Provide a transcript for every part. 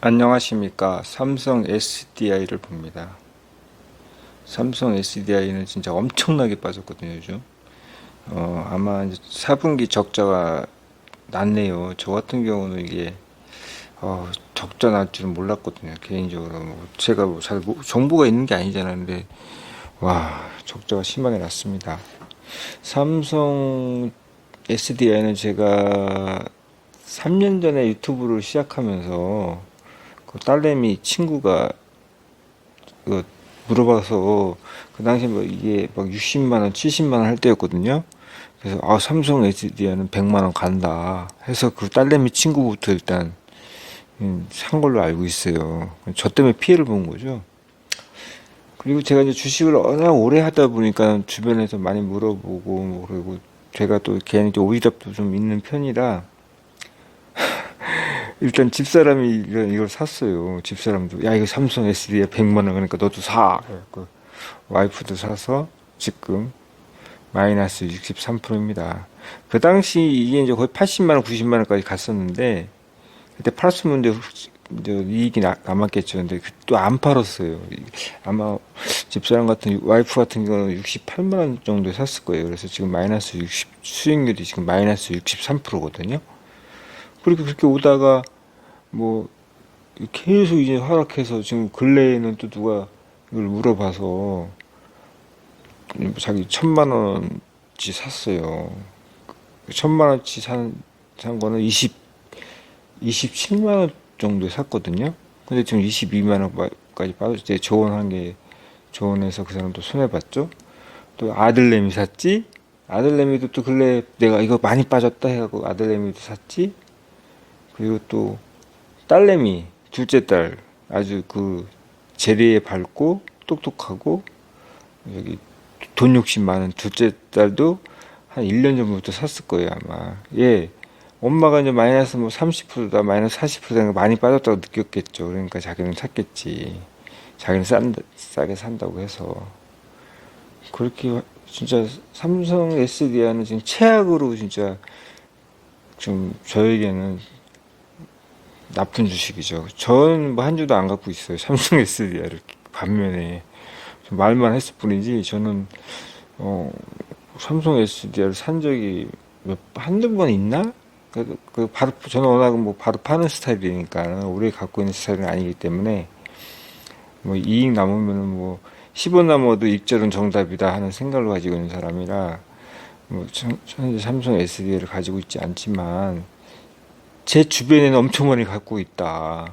안녕하십니까. 삼성 SDI를 봅니다. 삼성 SDI는 진짜 엄청나게 빠졌거든요, 요즘. 어, 아마 이제 4분기 적자가 났네요. 저 같은 경우는 이게, 어, 적자 날 줄은 몰랐거든요, 개인적으로. 뭐 제가 뭐 잘, 모- 정보가 있는 게 아니잖아요. 근데, 와, 적자가 심하게 났습니다. 삼성 SDI는 제가 3년 전에 유튜브를 시작하면서 그 딸내미 친구가 그 물어봐서 그 당시에 뭐 이게 막 60만 원, 70만 원 할 때였거든요. 그래서 아 삼성 SDI는 100만 원 간다 해서 그 딸내미 친구부터 일단 음, 산 걸로 알고 있어요. 저 때문에 피해를 본 거죠. 그리고 제가 이제 주식을 워낙 오래 하다 보니까 주변에서 많이 물어보고 뭐 그리고 제가 또 개인적으로 오이답도 좀 있는 편이라 일단 집사람이 이걸, 샀어요. 집사람도 야 이거 삼성 SD에 100만 원 그러니까 너도 사. 그래갖고 와이프도 사서 지금 마이너스 63%입니다. 그 당시 이게 이제 거의 80만 원, 90만 원까지 갔었는데 그때 팔았으면 이제 이익이 나- 남았겠죠. 근데 또 안 팔았어요. 아마 집사람 같은 와이프 같은 경우는 68만 원 정도에 샀을 거예요. 그래서 지금 마이너스 60 수익률이 지금 마이너스 63%거든요. 그렇게 그렇게 오다가 뭐 계속 이제 하락해서 지금 근래에는 또 누가 이걸 물어봐서 자기 천만 원치 샀어요. 천만 원치 산, 산 거는 20, 27만 원 정도에 샀거든요. 근데 지금 22만 원까지 빠졌을 때 조언한 게 조언해서 그 사람도 손해봤죠. 또 아들내미 샀지. 아들내미도 또 근래 내가 이거 많이 빠졌다 해갖고 아들내미도 샀지. 그리고 또 딸내미 둘째 딸 아주 그 재리에 밝고 똑똑하고 여기 돈 욕심 많은 둘째 딸도 한 1년 전부터 샀을 거예요 아마. 예. 엄마가 이제 마이너스 뭐 30%다 마이너스 40% 되는 거 많이 빠졌다고 느꼈겠죠. 그러니까 자기는 샀겠지. 자기는 싼, 싸게 산다고 해서. 그렇게 진짜 삼성 SDI는 지금 최악으로 진짜 좀 저에게는 나쁜 주식이죠. 저는 뭐 한 주도 안 갖고 있어요. 삼성 SDI를 반면에 좀 말만 했을 뿐이지 저는 어 삼성 SDI를 산 적이 몇 한두 번 있나? 그, 그 바로 저는 워낙 뭐 바로 파는 스타일이니까 오래 갖고 있는 스타일은 아니기 때문에 뭐 이익 남으면은 뭐 10원 남아도 익절은 정답이다 하는 생각을 가지고 있는 사람이라 뭐 전- 현재 삼성 SDI를 가지고 있지 않지만 제 주변에는 엄청 많이 갖고 있다.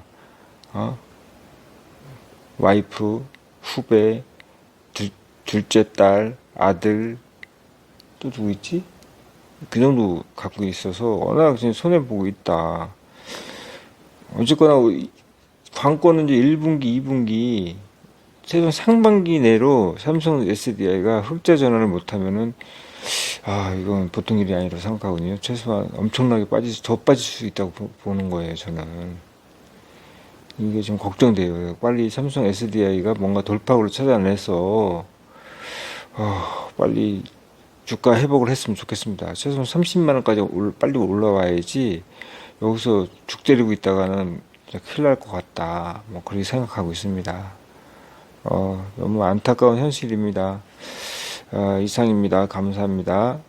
어? 와이프, 후배, 둘, 둘째 딸, 아들, 또 누구 있지? 그 정도 갖고 있어서 워낙 지금 손해보고 있다. 어쨌거나 이- 관건은 이제 1분기, 2분기, 최소한 상반기 내로 삼성 SDI가 흑자 전환을 못하면은 아, 이건 보통 일이 아니라고 생각하거든요. 최소한 엄청나게 빠질, 더 빠질 수 있다고 보- 보는 거예요, 저는. 이게 좀 걱정돼요. 빨리 삼성 SDI가 뭔가 돌파구를 찾아내서, 어, 빨리 주가 회복을 했으면 좋겠습니다. 최소한 30만 원까지 올, 빨리 올라와야지, 여기서 죽 때리고 있다가는 큰일 날 것 같다. 뭐, 그렇게 생각하고 있습니다. 어, 너무 안타까운 현실입니다. 어, 이상입니다. 감사합니다.